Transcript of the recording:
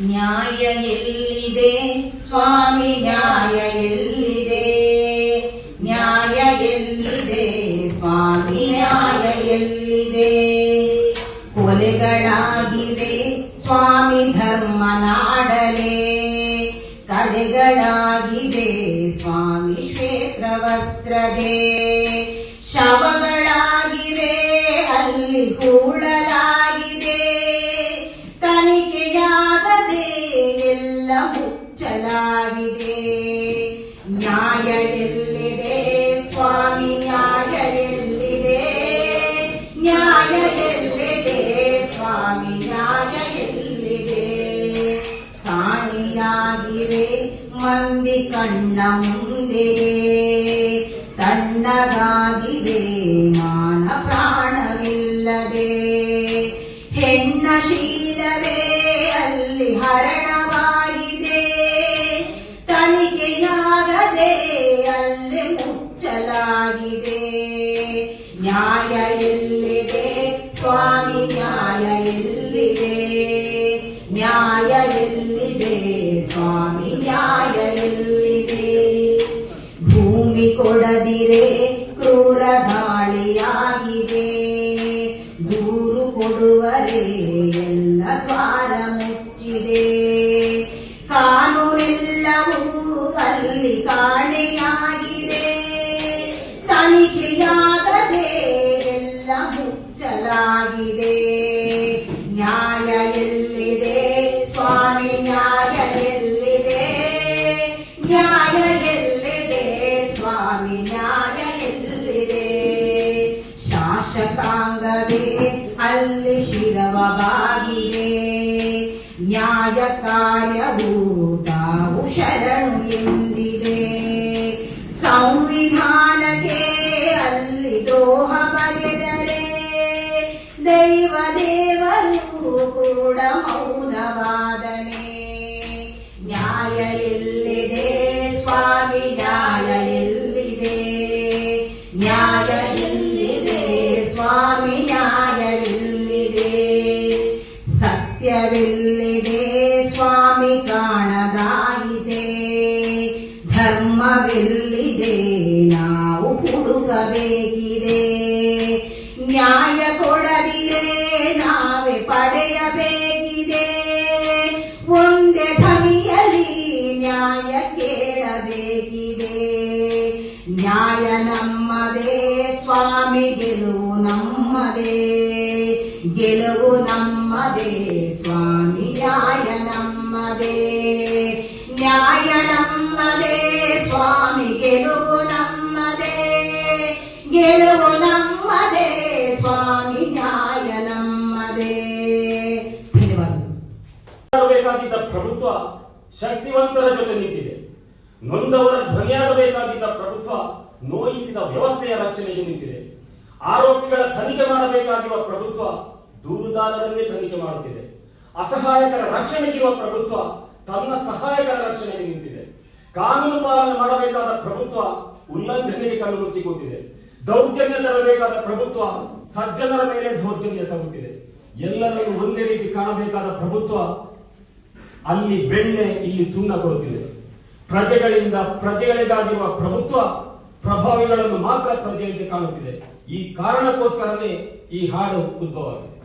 ನ್ಯಾಯ ಎಲ್ಲಿದೆ ಸ್ವಾಮಿ ನ್ಯಾಯ ಎಲ್ಲಿದೆ ನ್ಯಾಯ ಎಲ್ಲಿದೆ ಸ್ವಾಮಿ ನ್ಯಾಯ ಎಲ್ಲಿದೆ ಕೊಲೆಗಳಾಗಿವೆ, ಸ್ವಾಮಿ ಧರ್ಮ ನಾಡಲೆ. ಕಲೆಗಳಾಗಿವೆ, ಸ್ವಾಮಿ ಕ್ಷೇತ್ರ ವಸ್ತ್ರದೆ. ಶವಗಳಾಗಿವೆ, ಅಲ್ಲಿ ಹೂಳಲಾಗಿದೆ ಎಲ್ಲ ಚಲಾಗಿದೆ. ನ್ಯಾಯ ಎಲ್ಲಿದೆ ಸ್ವಾಮಿ ನ್ಯಾಯ ಎಲ್ಲಿದೆ ನ್ಯಾಯ ಎಲ್ಲಿದೆ ಸ್ವಾಮಿ ನ್ಯಾಯ ಎಲ್ಲಿದೆ ಕಾಣಿಯಾಗಿವೆ ಮಂದಿ ಕಣ್ಣ ಮುಂದೆ. ತಣ್ಣಗಾಗಿದೆ ಮಾನ ಪ್ರಾಣವಿಲ್ಲದೆ. ಹೆಣ್ಣ ಶೀಲವೇ ಅಲ್ಲಿ ಹರಣವಾಗಿದೆ ಮುಚ್ಚಲಾಗಿದೆ ನ್ಯಾಯ ಎಲ್ಲಿದೆ? ಸ್ವಾಮಿ, ನ್ಯಾಯ ಎಲ್ಲಿದೆ? ನ್ಯಾಯ ಎಲ್ಲಿದೆ? ಸ್ವಾಮಿ, ನ್ಯಾಯ ಎಲ್ಲಿದೆ? ಭೂಮಿ ಕೊಡದಿರೆ ಕ್ರೂರ ದಾಳಿಯಾಗಿದೆ. ದೂರು ಕೊಡುವರೆ ಎಲ್ಲ ದ್ವಾರ ಮುಚ್ಚಿದೆ. ತನಿಖೆಯಾಗದೆ ಎಲ್ಲ ಮುಚ್ಚಲಾಗಿದೆ ನ್ಯಾಯ ಎಲ್ಲಿದೆ ಸ್ವಾಮಿ ನ್ಯಾಯ ಎಲ್ಲಿದೆ ನ್ಯಾಯ ಎಲ್ಲಿದೆ ಸ್ವಾಮಿ ನ್ಯಾಯ ಎಲ್ಲಿದೆ ಶಾಸಕಾಂಗವೇ ಅಲ್ಲಿ ಶಿರವವಾಗಿದೆ ನ್ಯಾಯ ಕಾರ್ಯವು ತಾವು ಶರಣು ಎಂದಿದೆ ಸಂವಿಧಾನಕ್ಕೆ ಅಲ್ಲಿ ದ್ರೋಹ ಬರೆದರೆ ದೈವ ದೇವರು ಕೂಡ ಮೌನವಾದನೆ. ನ್ಯಾಯ ಎಲ್ಲಿದೆ? ಸ್ವಾಮಿ, ನ್ಯಾಯ ಎಲ್ಲಿದೆ? ನ್ಯಾಯ ಎಲ್ಲಿದೆ? ಸ್ವಾಮಿ, ನ್ಯಾಯ ಎಲ್ಲಿದೆ? ಸತ್ಯವಿಲ್ಲಿದೆ? ಸ್ವಾಮಿ ಕಾಣದಾಯಿದೆ ಧರ್ಮವಿಲ್ಲಿದೆ? ನಾವು ಹುಡುಕಬೇಕಿದೆ ನ್ಯಾಯ ನಮ್ಮದೇ, ಸ್ವಾಮಿ ಗೆಲುವು ನಮ್ಮದೇ ಗೆಲುವು ನಮ್ಮದೇ, ಸ್ವಾಮಿ ನ್ಯಾಯ ನಮ್ಮದೇ. ನ್ಯಾಯ ನಮ್ಮದೇ, ಸ್ವಾಮಿ ಗೆಲುವು ನಮ್ಮದೇ ಗೆಲುವು ನಮ್ಮದೇ, ಸ್ವಾಮಿ ನ್ಯಾಯ ನಮ್ಮದೇ. ಆಗಬೇಕಾಗಿದ್ದ ಪ್ರಭುತ್ವ ಶಕ್ತಿವಂತರ ಜೊತೆ ನಿಂತಿದೆ. ನೊಂದವರ ಧ್ವನಿಯಾಗಬೇಕಾಗಿದ್ದ ಪ್ರಭುತ್ವ ನೋಯಿಸಿದ ವ್ಯವಸ್ಥೆಯ ರಕ್ಷಣೆಗೆ ನಿಂತಿದೆ. ಆರೋಪಿಗಳ ತನಿಖೆ ಮಾಡಬೇಕಾಗಿರುವ ಪ್ರಭುತ್ವ ದೂರುದಾರರನ್ನೇ ತನಿಖೆ ಮಾಡುತ್ತಿದೆ. ಅಸಹಾಯಕರ ರಕ್ಷಣೆಗಿರುವ ಪ್ರಭುತ್ವ ತನ್ನ ಸಹಾಯಕರ ರಕ್ಷಣೆಗೆ ನಿಂತಿದೆ. ಕಾನೂನು ಪಾಲನೆ ಮಾಡಬೇಕಾದ ಪ್ರಭುತ್ವ ಉಲ್ಲಂಘನೆಗೆ ಕಣ್ಣು ಮುಚ್ಚಿಕೊಟ್ಟಿದೆ ದೌರ್ಜನ್ಯ ತರಬೇಕಾದ ಪ್ರಭುತ್ವ ಸಜ್ಜನರ ಮೇಲೆ ದೌರ್ಜನ್ಯ ಸಾಗುತ್ತಿದೆ. ಎಲ್ಲರನ್ನು ಒಂದೇ ರೀತಿ ಕಾಣಬೇಕಾದ ಪ್ರಭುತ್ವ ಅಲ್ಲಿ ಬೆಣ್ಣೆ ಇಲ್ಲಿ ಸುಣ್ಣ ಕೊಡುತ್ತಿದೆ. ಪ್ರಜೆಗಳಿಂದ ಪ್ರಜೆಗಳಿಗಾಗಿರುವ ಪ್ರಭುತ್ವ ಪ್ರಭಾವಿಗಳನ್ನು ಮಾತ್ರ ಪ್ರಜೆಯಂತೆ ಕಾಣುತ್ತಿದೆ. ಈ ಕಾರಣಕ್ಕೋಸ್ಕರನೇ ಈ ಹಾಡು ಉದ್ಭವವಾಗಿದೆ